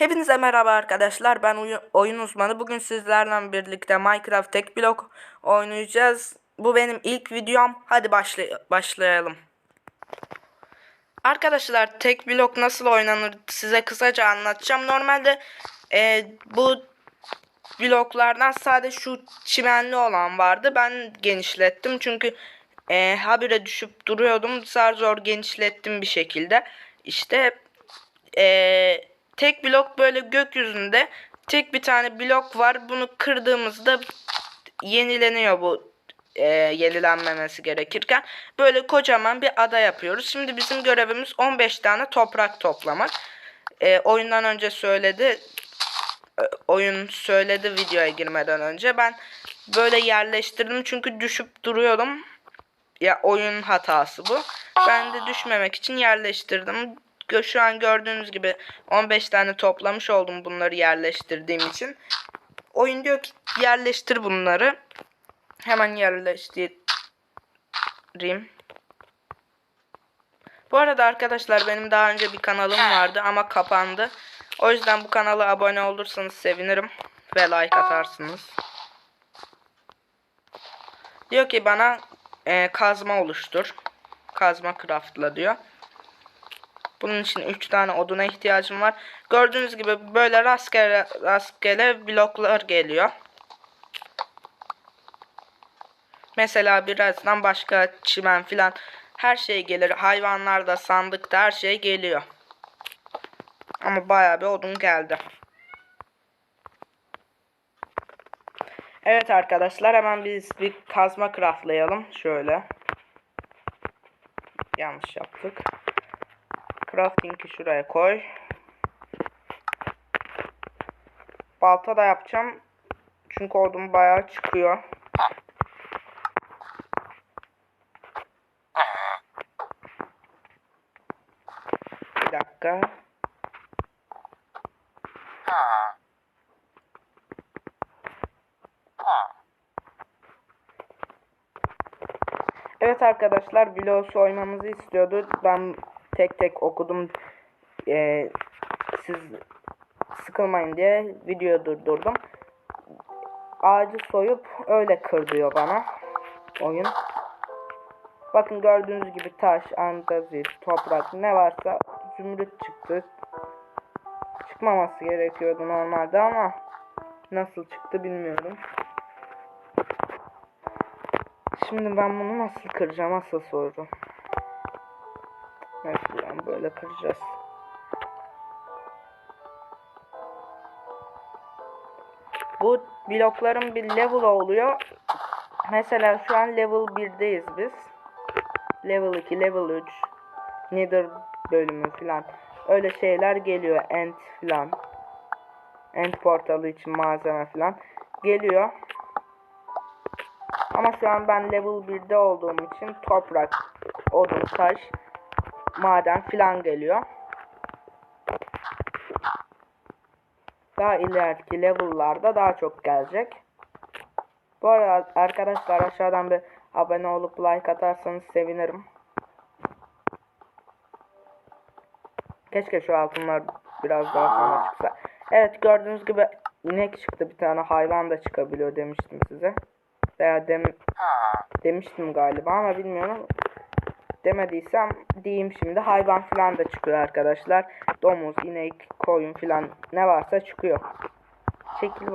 Hepinize merhaba arkadaşlar. Ben oyun uzmanı. Bugün sizlerle birlikte Minecraft tek blok oynayacağız. Bu benim ilk videom. Hadi başlay- başlayalım. Arkadaşlar tek blok nasıl oynanır size kısaca anlatacağım. Normalde e, bu bloklardan sadece şu çimenli olan vardı. Ben genişlettim çünkü e, habire düşüp duruyordum. Zar zor genişlettim bir şekilde. İşte e, tek blok böyle gökyüzünde tek bir tane blok var. Bunu kırdığımızda yenileniyor bu e, yenilenmemesi gerekirken. Böyle kocaman bir ada yapıyoruz. Şimdi bizim görevimiz 15 tane toprak toplamak. E, oyundan önce söyledi. e, Oyun söyledi videoya girmeden önce. Ben böyle yerleştirdim çünkü düşüp duruyordum. Ya oyun hatası bu. Ben de düşmemek için yerleştirdim. Şu an gördüğünüz gibi 15 tane toplamış oldum bunları yerleştirdiğim için. Oyun diyor ki yerleştir bunları. Hemen yerleştireyim. Bu arada arkadaşlar benim daha önce bir kanalım vardı ama kapandı. O yüzden bu kanala abone olursanız sevinirim ve like atarsınız. Diyor ki bana e, kazma oluştur. Kazma craftla diyor. Bunun için 3 tane oduna ihtiyacım var. Gördüğünüz gibi böyle rastgele rastgele bloklar geliyor. Mesela birazdan başka çimen filan her şey gelir. Hayvanlar da sandıkta her şey geliyor. Ama bayağı bir odun geldi. Evet arkadaşlar hemen biz bir kazma craftlayalım. Şöyle. Yanlış yaptık. Crafting'i şuraya koy. Balta da yapacağım. Çünkü odun bayağı çıkıyor. Bir dakika. Evet arkadaşlar vlogu oynamamızı istiyordu. Ben tek tek okudum. Ee, siz sıkılmayın diye video durdurdum. Ağacı soyup öyle kır diyor bana oyun. Bakın gördüğünüz gibi taş, andazit, toprak ne varsa zümrüt çıktı. Çıkmaması gerekiyordu normalde ama nasıl çıktı bilmiyorum. Şimdi ben bunu nasıl kıracağım asıl soru. Böyle kıracağız. Bu blokların bir level oluyor. Mesela şu an level 1'deyiz biz. Level 2, level 3, Nether bölümü filan. Öyle şeyler geliyor. End filan. End portalı için malzeme filan geliyor. Ama şu an ben level 1'de olduğum için toprak, odun, taş, maden filan geliyor. Daha ileriki level'larda daha çok gelecek. Bu arada arkadaşlar aşağıdan bir abone olup like atarsanız sevinirim. Keşke şu altınlar biraz daha sonra çıksa. Evet gördüğünüz gibi inek çıktı bir tane hayvan da çıkabiliyor demiştim size. Veya dem demiştim galiba ama bilmiyorum. Demediysem diyeyim şimdi. Hayvan filan da çıkıyor arkadaşlar. Domuz, inek, koyun filan ne varsa çıkıyor. Çekil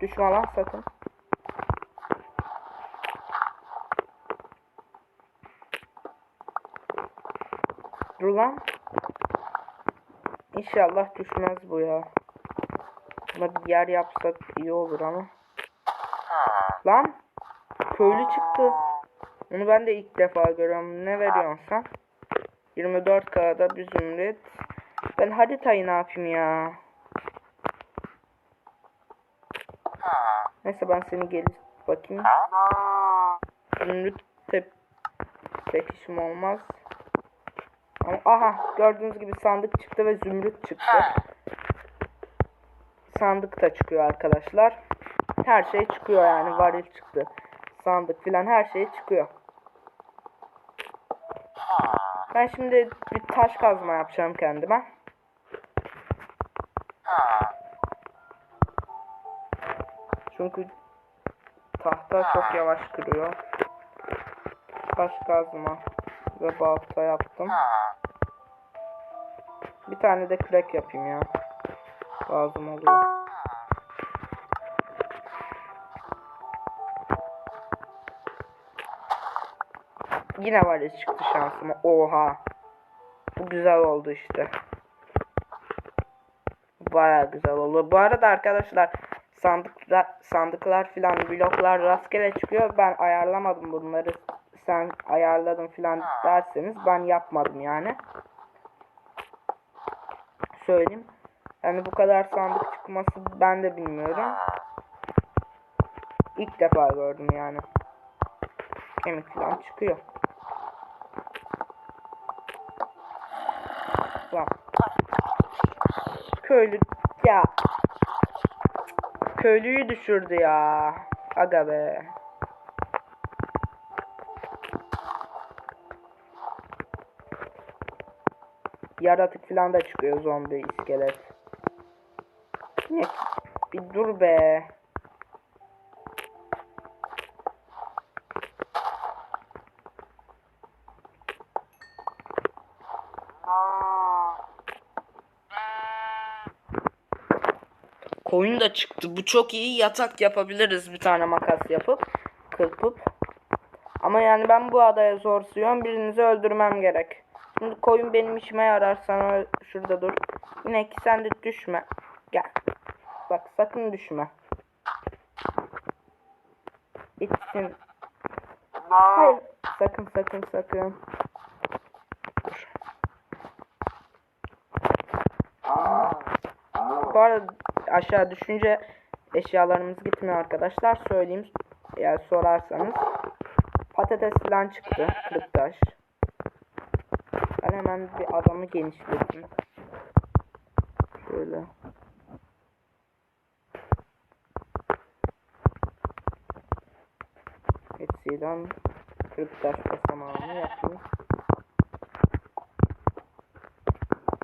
Düşme lan sakın. Dur lan. İnşallah düşmez bu ya. Buna bir yer yapsak iyi olur ama. Lan. Köylü çıktı. Onu ben de ilk defa görüyorum. Ne veriyorsun sen? 24K'da bir zümrüt. Ben haritayı ne yapayım ya? Neyse ben seni gelip bakayım. Zümrüt te pek işim olmaz. Ama aha gördüğünüz gibi sandık çıktı ve zümrüt çıktı. Sandık da çıkıyor arkadaşlar. Her şey çıkıyor yani varil çıktı. Sandık filan her şey çıkıyor. Ben şimdi bir taş kazma yapacağım kendime. Çünkü tahta çok yavaş kırıyor. Taş kazma ve balta yaptım. Bir tane de kürek yapayım ya. Lazım oluyor. Yine var ya çıktı şansıma. Oha. Bu güzel oldu işte. Baya güzel oldu. Bu arada arkadaşlar sandık sandıklar filan bloklar rastgele çıkıyor. Ben ayarlamadım bunları. Sen ayarladın filan derseniz ben yapmadım yani. Söyleyeyim. Yani bu kadar sandık çıkması ben de bilmiyorum. İlk defa gördüm yani. Kemik filan çıkıyor. Lan. Köylü ya. Köylüyü düşürdü ya. Aga be. Yaratık falan da çıkıyor zombi iskelet. Ne? Bir dur be. Koyun da çıktı. Bu çok iyi. Yatak yapabiliriz bir tane makas yapıp. Kırpıp. Ama yani ben bu adaya zor sığıyorum. Birinizi öldürmem gerek. Şimdi koyun benim işime yarar. Sana şurada dur. İnek sen de düşme. Gel. Bak sakın düşme. İçsin. Hayır. Sakın sakın sakın. Dur. Bu arada aşağı düşünce eşyalarımız gitmiyor arkadaşlar. Söyleyeyim eğer sorarsanız. Patates falan çıktı. Kırık taş. Ben hemen bir adamı genişledim. Şöyle. Etsiden kırık taş basamağını yapayım.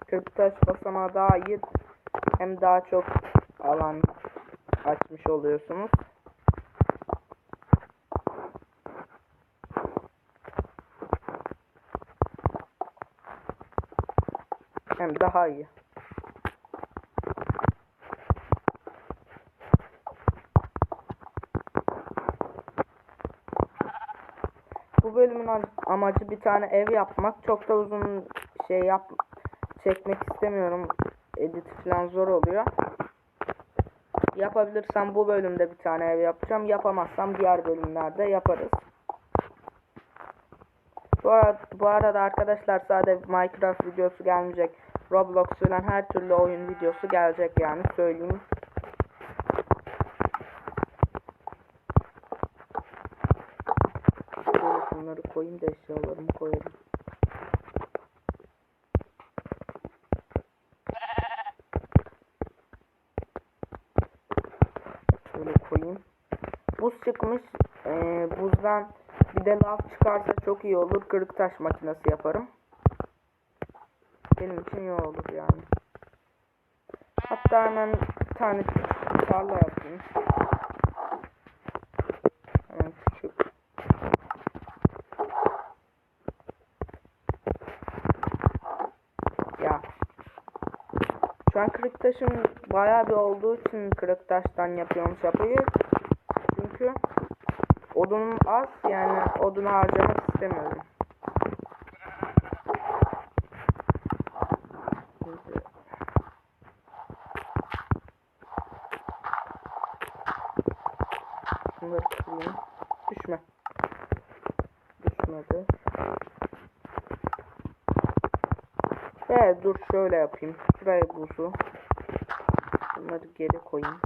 Kırık taş basamağı daha iyi hem daha çok alan açmış oluyorsunuz. Hem daha iyi. Bu bölümün am- amacı bir tane ev yapmak. Çok da uzun şey yap çekmek istemiyorum. Edit falan zor oluyor. Yapabilirsem bu bölümde bir tane ev yapacağım. Yapamazsam diğer bölümlerde yaparız. Bu arada, bu arada arkadaşlar sadece Minecraft videosu gelmeyecek. Roblox falan her türlü oyun videosu gelecek yani söyleyeyim. Şöyle şunları koyayım da eşyalarımı koyarım. Şöyle koyayım. Buz çıkmış. Ee, buzdan bir de lav çıkarsa çok iyi olur. Kırık taş makinesi yaparım. Benim için iyi olur yani. Hatta hemen bir tane tarla yapayım. Hemen küçük. Ya. Şu an kırık taşım bayağı bir olduğu için kırık taştan yapıyorum şapayı. Odunum az yani odunu harcamak istemiyorum. Düşme. Düşmedi. Ve dur şöyle yapayım. Şuraya buzu. Bunları geri koyayım.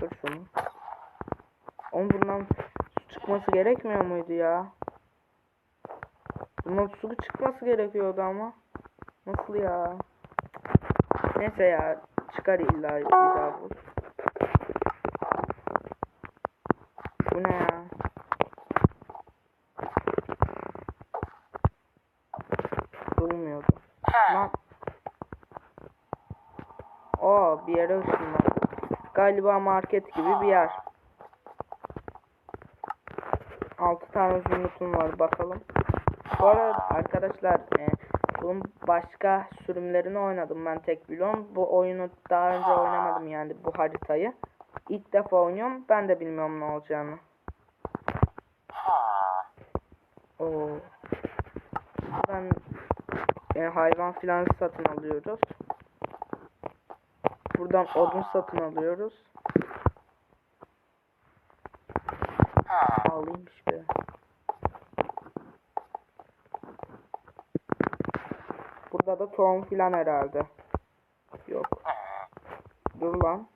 Kır şunu. Oğlum bundan çıkması gerekmiyor muydu ya? Bundan su çıkması gerekiyordu ama. Nasıl ya? Neyse ya. Çıkar illa bir daha bu. Bu ne ya? Durmuyordu. Lan. Aa bir yere ışınlandım. Galiba market gibi bir yer. 6 tane zümrütüm var bakalım. Bu arada arkadaşlar e, bunun başka sürümlerini oynadım ben tek bloğun. Bu oyunu daha önce oynamadım yani bu haritayı. İlk defa oynuyorum. Ben de bilmiyorum ne olacağını. Oo. Ben e, hayvan filan satın alıyoruz. Buradan odun satın alıyoruz. Pahalıymış be. Burada da tohum filan herhalde. Yok. Dur lan.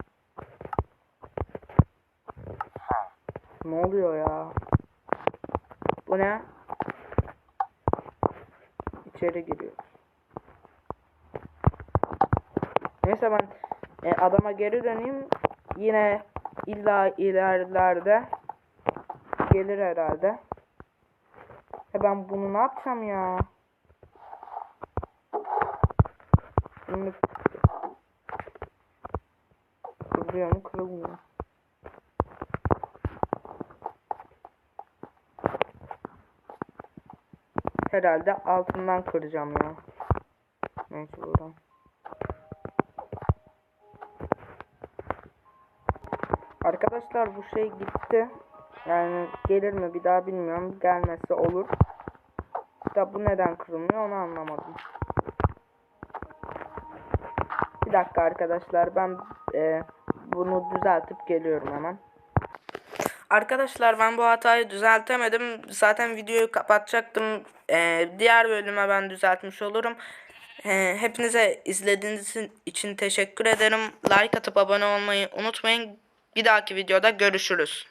Ne oluyor ya? Bu ne? İçeri giriyor. Neyse ben e, adama geri döneyim. Yine illa ilerlerde gelir herhalde. E ben bunu ne yapacağım ya? Bunu kırılıyor mu kırılmıyor. Herhalde altından kıracağım ya. Mecburen. Arkadaşlar bu şey gitti. Yani gelir mi bir daha bilmiyorum. Gelmesi olur. Da bu neden kırılmıyor onu anlamadım. Bir dakika arkadaşlar ben e, bunu düzeltip geliyorum hemen. Arkadaşlar ben bu hatayı düzeltemedim. Zaten videoyu kapatacaktım. E, diğer bölüme ben düzeltmiş olurum. E, hepinize izlediğiniz için teşekkür ederim. Like atıp abone olmayı unutmayın. Bir dahaki videoda görüşürüz.